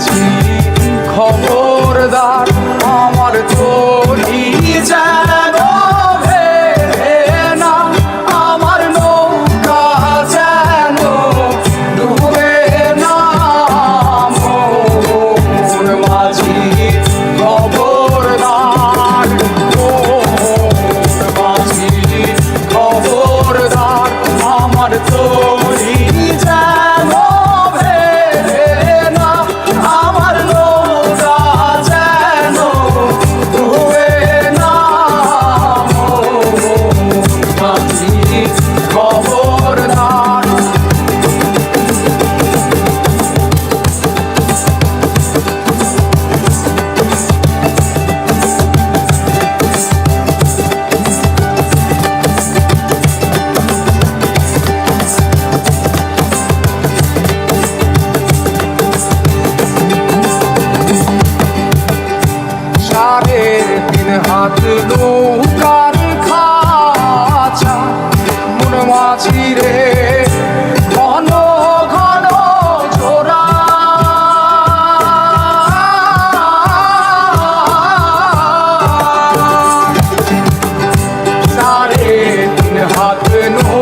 আছি। খবরদার হাত নৌকার আছি রে।